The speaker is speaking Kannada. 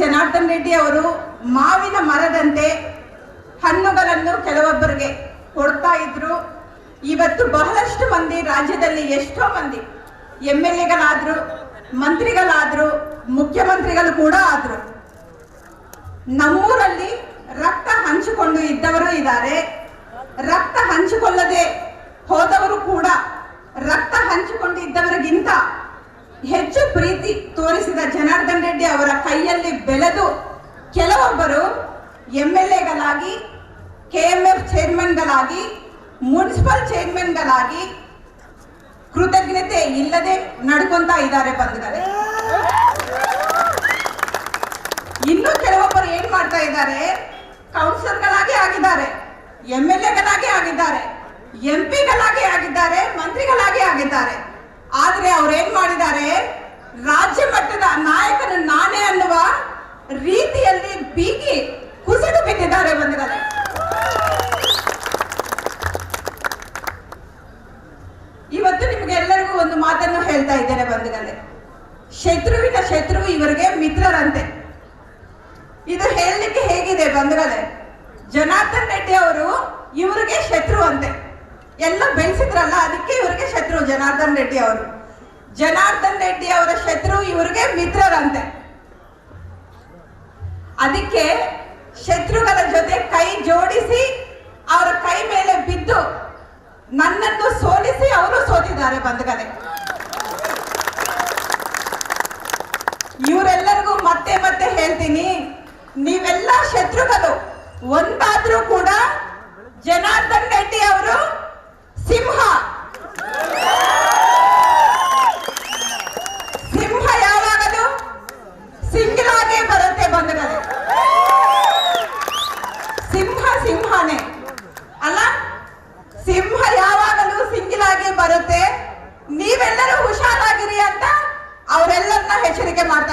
ಜನಾರ್ದನ್ ರೆಡ್ಡಿ ಅವರು ಮಾವಿನ ಮರದಂತೆ ಹಣ್ಣುಗಳನ್ನು ಕೆಲವೊಬ್ಬರಿಗೆ ಕೊಡ್ತಾ ಇದ್ರು. ಇವತ್ತು ಬಹಳಷ್ಟು ಮಂದಿ ರಾಜ್ಯದಲ್ಲಿ ಎಷ್ಟೋ ಮಂದಿ ಎಂ ಎಲ್ ಎಗಳಾದ್ರು, ಮಂತ್ರಿಗಳಾದ್ರು, ಮುಖ್ಯಮಂತ್ರಿಗಳು ಕೂಡ ಆದ್ರು. ನಮ್ಮೂರಲ್ಲಿ ರಕ್ತ ಹಂಚಿಕೊಂಡು ಇದ್ದವರು ಇದ್ದಾರೆ. ರಕ್ತ ಹಂಚಿಕೊಳ್ಳದೆ ಹೋದವರು ಕೂಡ, ರಕ್ತ ಹಂಚಿಕೊಂಡು ಇದ್ದವರಿಗಿಂತ ಹೆಚ್ಚು ಪ್ರೀತಿ ತೋರಿಸಿದ ಜನಾರ್ದನ್ ರೆಡ್ಡಿ ಅವರ ಕೈಯಲ್ಲಿ ಬೆಳೆದು ಕೆಲವೊಬ್ಬರು ಎಂ ಎಲ್ ಎಗಳಾಗಿ ಕೆ ಎಂ ಎಫ್ ಚೇರ್ಮನ್ಗಳಾಗಿ, ಮುನ್ಸಿಪಲ್ ಚೇರ್ಮನ್ಗಳಾಗಿ ಕೃತಜ್ಞತೆ ಇಲ್ಲದೆ ನಡ್ಕೊತಾ ಇದ್ದಾರೆ ಬಂಧುಗಳೇ. ಇನ್ನು ಕೆಲವೊಬ್ಬರು ಏನ್ ಮಾಡ್ತಾ ಇದ್ದಾರೆ? ಕೌನ್ಸಿಲರ್ಗಳಾಗಿ ಆಗಿದ್ದಾರೆ ಎಂ ಎಲ್ ಎಗಳಾಗಿ ಆಗಿದ್ದಾರೆ, ಎಂ ಪಿಗಳಾಗಿ ಆಗಿದ್ದಾರೆ, ಮಂತ್ರಿಗಳಾಗಿ ಆಗಿದ್ದಾರೆ. ಆದ್ರೆ ಅವ್ರು ಏನ್ ಮಾಡಿದ್ದಾರೆ? ರಾಜ್ಯ ಮಟ್ಟದ ನಾಯಕನು ಮಾತನ್ನು ಹೇಳ್ತಾ ಇದ್ದೇನೆ ಬಂಧುಗಳೇ. ಶತ್ರುವಿನ ಶತ್ರು ಇವರಿಗೆ ಮಿತ್ರರಂತೆ. ಇದು ಹೇಳಲಿಕ್ಕೆ ಹೇಗಿದೆ ಬಂಧುಗಳೇ, ಜನಾರ್ದನ್ ರೆಡ್ಡಿ ಅವರು ಇವರಿಗೆ ಶತ್ರು ಅಂತೆ ಎಲ್ಲ ಬೆಳೆಸಿದ್ರಲ್ಲ, ಅದಕ್ಕೆ ಇವರಿಗೆ ಶತ್ರು ಜನಾರ್ದನ್ ರೆಡ್ಡಿ ಅವರು. ಜನಾರ್ದನ್ ರೆಡ್ಡಿ ಅವರ ಶತ್ರು ಇವರಿಗೆ ಮಿತ್ರರಂತೆ. ಅದಕ್ಕೆ ಶತ್ರುಗಳ ಜೊತೆ ಕೈ ಜೋಡಿಸಿ, ಅವರ ಕೈ ಮೇಲೆ ಬಿದ್ದು ನನ್ನನ್ನು ಸೋಲಿಸಿ ಅವರು ಸೋತಿದ್ದಾರೆ ಬಂಧುಗಳೇ. ಇವರೆಲ್ಲರಿಗೂ ಮತ್ತೆ ಮತ್ತೆ ಹೇಳ್ತೀನಿ, ನೀವೆಲ್ಲ ಶತ್ರುಗಳು. ಒಂದಾದ್ರೂ ಕೂಡ ಜನಾರ್ದನ್ ರೆಡ್ಡಿ ಅವರು ಸಿಂಹ. ಸಿಂಹ ಯಾವಾಗದು ಸಿಂಗಲ್ ಆಗೇ ಬರುತ್ತೆ ಬಂಧುಗಳೇ. ಸಿಂಹ ಸಿಂಹನೇ. ಅಲ್ಲ? ಸಿಂಹ ಯಾವಾಗಲೂ ಸಿಂಗಿಲ್ ಆಗಿ ಬರುತ್ತೆ.